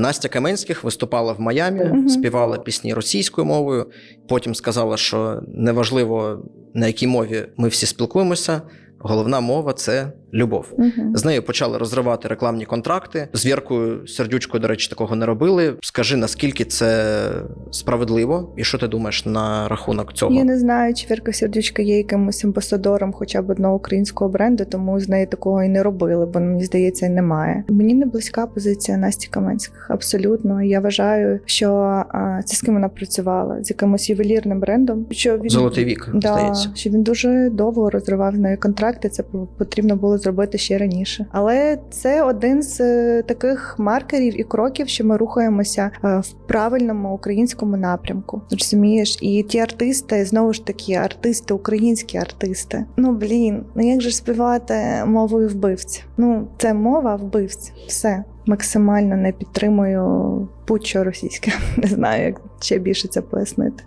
Настя Каменських виступала в Майамі, Мгм. співала пісні російською мовою. Потім сказала, що неважливо на якій мові ми всі спілкуємося. Головна мова це любов. Мгм. З нею почали розривати рекламні контракти. З Віркою Сердючкою, до речі, такого не робили. Скажи, наскільки це справедливо, і що ти думаєш на рахунок цього? Я не знаю, чи Вірка Сердючка є якимось амбасадором хоча б одного українського бренду, тому з нею такого і не робили, бо мені здається, немає. Мені не близька позиція Насті Каменських. Абсолютно. Я вважаю, що а, це з ким вона працювала, з якимось ювелірним брендом. Що він Золотий вік, да, здається. що він дуже довго розривав з нею контракти. Це по- потрібно було зробити ще раніше. Але це один з е, таких маркерів і кроків, що ми рухаємося е, в правильному українському напрямку. Розумієш, і ті артисти знову ж таки, артисти, українські артисти. Ну блін, ну як же співати мовою вбивць? Ну це мова вбивць. Все. Максимально не підтримую будь-що російське. Не знаю, як ще більше це пояснити.